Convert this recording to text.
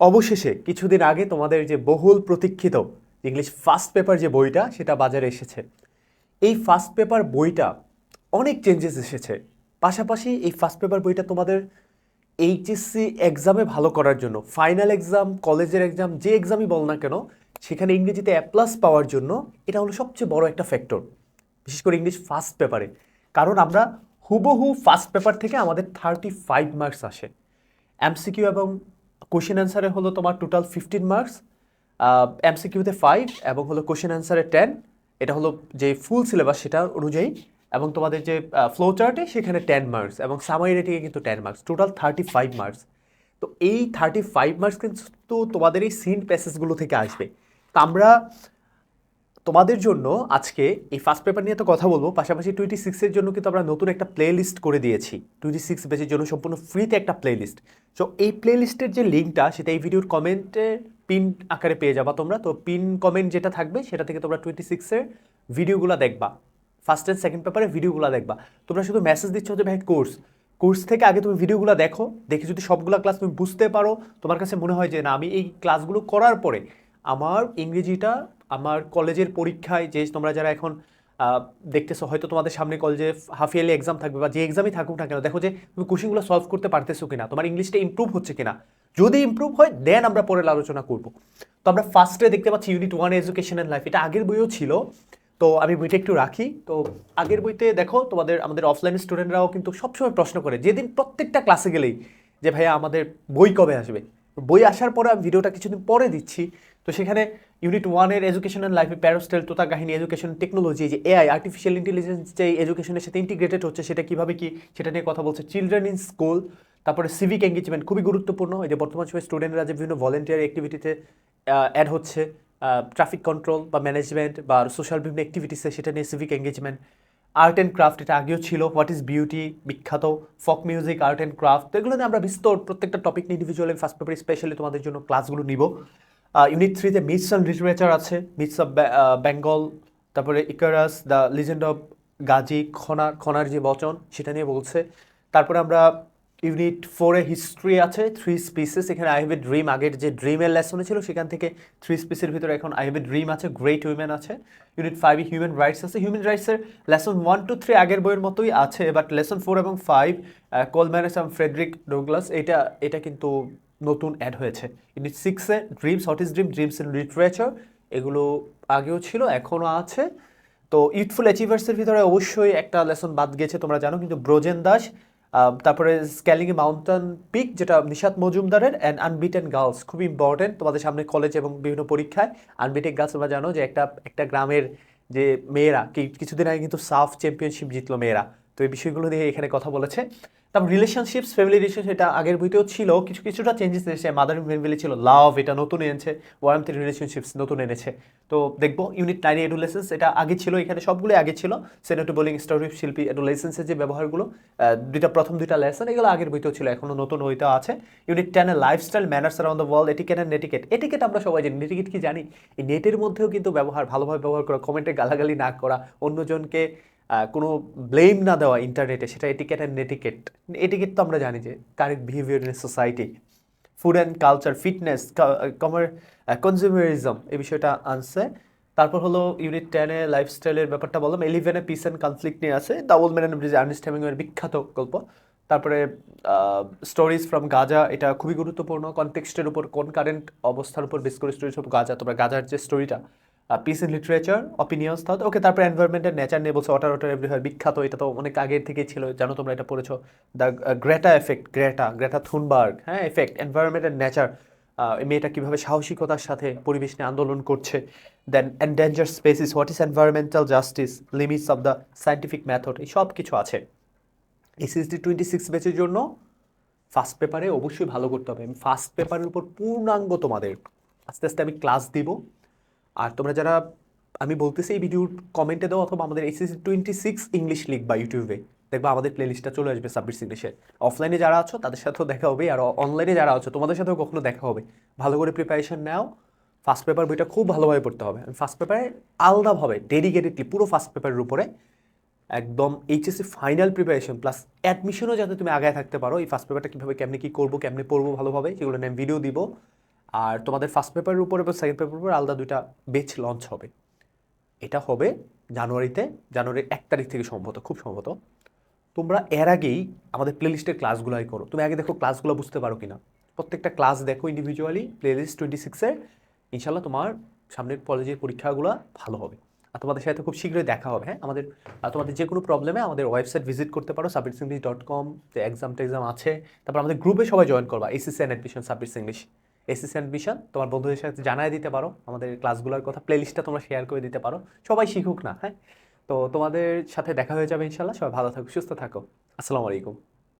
অবশেষে কিছুদিন আগে তোমাদের যে বহুল প্রতীক্ষিত ইংলিশ ফার্স্ট পেপার যে বইটা, সেটা বাজারে এসেছে। এই ফার্স্ট পেপার বইটা অনেক চেঞ্জেস এসেছে। পাশাপাশি এই ফার্স্ট পেপার বইটা তোমাদের এইচএসসি এক্সামে ভালো করার জন্য ফাইনাল এক্সাম কলেজের এক্সাম যে এক্সামই বল না কেন, সেখানে ইংরেজিতে অ্যাপ্লাস প্লাস পাওয়ার জন্য এটা হলো সবচেয়ে বড় একটা ফ্যাক্টর বিশেষ করে ইংলিশ ফার্স্ট পেপারে কারণ আমরা হুবহু ফার্স্ট পেপার থেকে আমাদের থার্টি ফাইভ মার্কস আসে এমসিকিউ এবং কোশ্চেন অ্যান্সারে হলো তোমার টোটাল ফিফটিন মার্কস এমসিকিউতে ফাইভ এবং হলো কোশ্চেন অ্যান্সারে টেন এটা হলো যে ফুল সিলেবাস সেটা অনুযায়ী এবং তোমাদের যে ফ্লো চার্টে সেখানে টেন মার্কস এবং সামারি রেটিংয়ে কিন্তু ten marks total thirty five marks তো এই থার্টি ফাইভ মার্কস কিন্তু তোমাদের এই সিন প্যাসেজগুলো থেকে আসবে। তো আমরা তোমাদের জন্য আজকে এই ফার্স্ট পেপার নিয়ে তো কথা বলব, পাশাপাশি টোয়েন্টি সিক্সের জন্য কিন্তু আমরা নতুন একটা প্লে লিস্ট করে দিয়েছি। টোয়েন্টি সিক্স বেচের জন্য সম্পূর্ণ ফ্রিতে একটা প্লে লিস্ট সো এই প্লে লিস্টের যে লিঙ্কটা সেটা এই ভিডিওর কমেন্টে পিন আকারে পেয়ে যাবা তোমরা। তো পিন কমেন্ট যেটা থাকবে, সেটা থেকে তোমরা টোয়েন্টি সিক্সের ভিডিওগুলো দেখবা। ফার্স্ট অ্যান্ড সেকেন্ড পেপারের ভিডিওগুলো দেখবা। তোমরা শুধু মেসেজ দিচ্ছ যে, ভাই কোর্স কোর্স থেকে আগে তুমি ভিডিওগুলো দেখো। দেখে যদি সবগুলো ক্লাস তুমি বুঝতে পারো, তোমার কাছে মনে হয় যে, না, আমি এই ক্লাসগুলো করার পরে আমার ইংরেজিটা আমার কলেজের পরীক্ষায় যে তোমরা যারা এখন দেখতেছো, হয়তো তোমাদের সামনে কলেজে হাফ ইয়ারলি এক্সাম থাকবে বা যে এক্সামই থাকুক না কেন, দেখো যে তুমি কোশ্চেনগুলো সলভ করতে পারতেছো কিনা, তোমার ইংলিশটা ইমপ্রুভ হচ্ছে কিনা। যদি ইমপ্রুভ হয় দেন আমরা পরের আলোচনা করব। তো আমরা ফার্স্টে দেখতে পাচ্ছি unit one education and life এটা আগের বইও ছিল। তো আমি বইটা একটু রাখি। তো আগের বইতে দেখো, তোমাদের, আমাদের অফলাইন স্টুডেন্টরাও কিন্তু সবসময় প্রশ্ন করে, যেদিন প্রত্যেকটা ক্লাসে গেলেই যে, ভাইয়া, আমাদের বই কবে আসবে? বই আসার পরে আমি ভিডিওটা কিছুদিন পরে দিচ্ছি। তো সেখানে ইউনিট ওয়ানের এডুকেশন অ্যান্ড লাইফে প্যারোস্টেল তোতা কাহিনী এডুকেশন টেকনোলজি যে এআই আর্টিফিশিয়াল ইন্টেলিজেন্স যে এডুকেশনের সাথে ইন্টিগ্রেটেড হচ্ছে, সেটা কীভাবে কি, সেটা নিয়ে কথা বলছে চিলড্রেন ইন স্কুল তারপরে সিভিক এঙ্গেজমেন্ট খুবই গুরুত্বপূর্ণ। এই যে বর্তমান সময় স্টুডেন্টরা যে বিভিন্ন ভলেন্টিয়ার অ্যাক্টিভিটিতে অ্যাড হচ্ছে ট্রাফিক কন্ট্রোল বা ম্যানেজমেন্ট বা সোশ্যাল বিভিন্ন অ্যাক্টিভিটিসে সেটা নিয়ে civic engagement art and craft এটা আগেও ছিল। হোয়াট ইজ বিউটি বিখ্যাত। ফক মিউজিক আর্ট অ্যান্ড ক্রাফট এগুলো নিয়ে আমরা বিস্তর প্রত্যেকটা টপিক নিয়ে ইন্ডিভিজুয়ালি ফার্স্ট পেপার স্পেশালি তোমাদের জন্য ক্লাসগুলো নিব। ইউনিট থ্রিতে মিটস অ্যান্ড লিটারেচার আছে। মিটস অফ বেঙ্গল তারপরে Icarus the legend of Gazi খনার খনার যে বচন, সেটা নিয়ে বলছে। তারপরে আমরা ইউনিট ফোরে হিস্ট্রি আছে থ্রি স্পিসেস এখানে আই হ্যাভ এ ড্রিম আগের যে ড্রিমের লেসনে ছিল, সেখান থেকে থ্রি স্পিসের ভিতরে এখন আই হ্যাভ এ ড্রিম আছে গ্রেট উইমেন আছে। ইউনিট ফাইভে হিউম্যান রাইটস আছে। হিউম্যান রাইটসের লেসন ওয়ান টু থ্রি আগের বইয়ের মতোই আছে বাট লেসন ফোর এবং ফাইভ কোলম্যানেস এবং ফ্রেডরিক ডোগলাস এটা এটা কিন্তু নতুন অ্যাড হয়েছে। ইউনিট সিক্সে dreams what is dream dreams in literature এগুলো আগেও ছিল, এখনও আছে। তো ইউথফুল অ্যাচিভার্সের ভিতরে অবশ্যই একটা লেসন বাদ গেছে, তোমরা জানো, কিন্তু ব্রোজেন দাস তারপরে স্ক্যালিং মাউন্টেন পিক যেটা নিশাত মজুমদারের অ্যান্ড আনবিটেন গার্লস খুব ইম্পর্টেন্ট তোমাদের সামনে কলেজ এবং বিভিন্ন পরীক্ষায়। আনবিটেন গার্লস তোমরা জানো যে একটা একটা গ্রামের যে মেয়েরা কিছুদিন আগে কিন্তু সাফ চ্যাম্পিয়নশিপ জিতলো মেয়েরা। তো এই বিষয়গুলো নিয়ে এখানে কথা বলেছে। তারপর রিলেশনশিপস ফ্যামিলি রিলেশন এটা আগের বইতেও ছিল। কিছু কিছুটা চেঞ্জেস এসেছে। মাদার ফ্যামিলি ছিল লাভ এটা নতুন এনেছে। ওয়ার্ম থ্রি রিলেশনশিপস নতুন এনেছে। তো দেখব ইউনিট নাইন এডুলেসেন্স এটা আগে ছিল, এখানে সবগুলো আগে ছিল। সেনেটো বোলিং স্টোরি শিল্পী এডুলেসেন্সের যে ব্যবহারগুলো দুইটা, প্রথম দুইটা লেসন এগুলো আগের বইতেও ছিল, এখনও নতুন বইতেও আছে। ইউনিট টেনে lifestyle manners around the world etiquette and netiquette etiquette আমরা সবাই জানি নেটিকেট কি জানি? এই নেটের মধ্যেও কিন্তু ব্যবহার, ভালোভাবে ব্যবহার করা কমেন্টে গালাগালি না করা, অন্যজনকে কোনো ব্লেম না দেওয়া ইন্টারনেটে সেটা এটিকেট অ্যান্ড নেটিকেট এটিকেট তো আমরা জানি যে correct behaviour in society food and culture fitness কমার কনজিউমারিজম এই বিষয়টা আনছে। তারপর হলো ইউনিট টেনে লাইফস্টাইলের ব্যাপারটা বললাম ইলেভেনে পিস অ্যান্ড কনফ্লিক্ট নিয়ে আছে। Double man and bridge Ernest বিখ্যাত গল্প। তারপরে স্টোরিজ ফ্রম গাজা এটা খুবই গুরুত্বপূর্ণ। কনটেক্সটের উপর কোন কারেন্ট অবস্থার উপর বেস করে স্টোরিজ অফ গাজা তোমরা গাজার যে স্টোরিটা পিস ইন লিটারেচার অপিনিয়ন্স তাহলে ওকে তারপরে এনভায়রনমেন্টের নেচার নিয়ে বলছে ওয়াটার ওয়াটার এভরিহার বিখ্যাত, এটা তো অনেক আগের থেকেই ছিল, জানো তোমরা এটা পড়েছো the Greta effect Greta Greta Thunberg হ্যাঁ এফেক্ট এনভায়রনমেন্টের নেচার মেয়েটা কীভাবে সাহসিকতার সাথে পরিবেশ নিয়ে আন্দোলন করছে then endanger species what is environmental justice limits of the scientific method এই সব কিছু আছে। এসএসডি টোয়েন্টি সিক্স ব্যাচের জন্য ফার্স্ট পেপারে অবশ্যই ভালো করতে হবে, আমি ফার্স্ট পেপারের উপর পূর্ণাঙ্গ তোমাদের, আস্তে আস্তে আমি ক্লাস দিব। আর তোমরা যারা, আমি বলতেছি এই ভিডিওর কমেন্টে দাও অথবা আমাদের SSC twenty six English league বা ইউটিউবে দেখবা আমাদের প্লেলিস্টটা চলে আসবে সাব্বির ইংলিশের অফলাইনে যারা আছো, তাদের সাথেও দেখা হবে, আর অনলাইনে যারা আছো, তোমাদের সাথেও কখনো দেখা হবে। ভালো করে প্রিপারেশন নাও। ফার্স্ট পেপার বইটা খুব ভালোভাবে পড়তে হবে। আমি ফার্স্ট পেপারে আলাদাভাবে ডেডিকেটেডলি পুরো ফার্স্ট পেপারের উপরে একদম এইচএসসি ফাইনাল প্রিপারেশন প্লাস অ্যাডমিশনও যাতে তুমি আগায় থাকতে পারো। এই ফার্স্ট পেপারটা কীভাবে, কেমনি কী করব, কেমনি পড়ব ভালোভাবে, সেগুলো নিয়ে ভিডিও দিব। আর তোমাদের ফার্স্ট পেপারের উপর এবং সেকেন্ড পেপারের উপর আলাদা দুইটা বেচ লঞ্চ হবে। এটা হবে জানুয়ারিতে, জানুয়ারির এক তারিখ থেকে সম্ভবত, খুব সম্ভবত। তোমরা এর আগেই আমাদের প্লেলিস্টের ক্লাসগুলোই করো। তুমি আগে দেখো ক্লাসগুলো বুঝতে পারো কিনা। প্রত্যেকটা ক্লাস দেখো ইন্ডিভিজুয়ালি প্লেলিস্ট টোয়েন্টি সিক্সের ইনশাল্লাহ তোমার সামনের কলেজের পরীক্ষাগুলো ভালো হবে। আর তোমাদের সাথে খুব শীঘ্রই দেখা হবে হ্যাঁ? আমাদের তোমাদের যে কোনো প্রবলেমে আমাদের ওয়েবসাইট ভিজিট করতে পারো সাবমিটস ইংলিশ ডট কম যে এক্সাম টেক্সাম আছে। তারপর আমাদের গ্রুপে সবাই জয়েন করবা HSC and admission submits English HSC admission তোমার বন্ধুদের সাথে জানাই দিতে পারো, আমাদের ক্লাসগুলোর কথা প্লেলিস্টটা তোমরা শেয়ার করে দিতে পারো। সবাই শিখুক না হ্যাঁ? তো তোমাদের সাথে দেখা হয়ে যাবে ইনশাল্লাহ সবাই ভালো থাকো, সুস্থ থাকো। আসসালামু আলাইকুম।